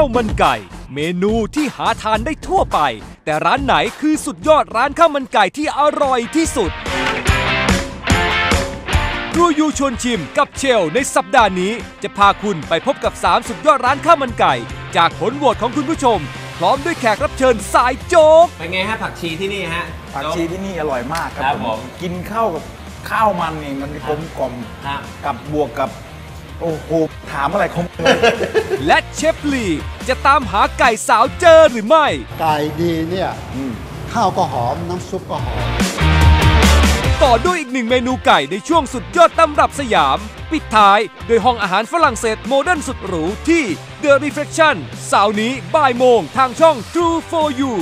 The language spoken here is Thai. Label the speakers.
Speaker 1: าวมันไก่ เมนูที่หาทานได้ทั่วไป แต่ร้านไหนคือสุดยอดร้านข้าวมันไก่ที่อร่อยที่สุดครูยูชวนชิมกับเชลในสัปดาห์นี้ จะพาคุณไปพบกับ 3 สุดยอดร้านข้าวมันไก่ จากผลโหวตของคุณผู้ชม พร้อมด้วยแขกรับเชิญสายโจ๊ก
Speaker 2: เป็นไงฮะผักชีที่นี่ฮะ
Speaker 3: ผักชีที่นี่อร่อยมากค
Speaker 2: ครั
Speaker 3: รั
Speaker 2: บบผม
Speaker 3: กินข้าวกับข้าวมันนี่มันกลมกล่อม
Speaker 2: ครับ
Speaker 3: กับบวกกับ โอ้โห ถามอะไรคม
Speaker 1: และเชฟลีจะตามหาไก่สาวเจอหรือไม่
Speaker 4: ไก่ดีเนี่ย ข้าวก็หอม น้ำซุปก็หอม
Speaker 1: ต่อด้วยอีกหนึ่งเมนูไก่ในช่วงสุดยอดตำรับสยาม ปิดท้ายโดยห้องอาหารฝรั่งเศสโมเดิร์นสุดหรูที่ The Reflection เสาร์นี้บ่ายโมงทางช่อง True for You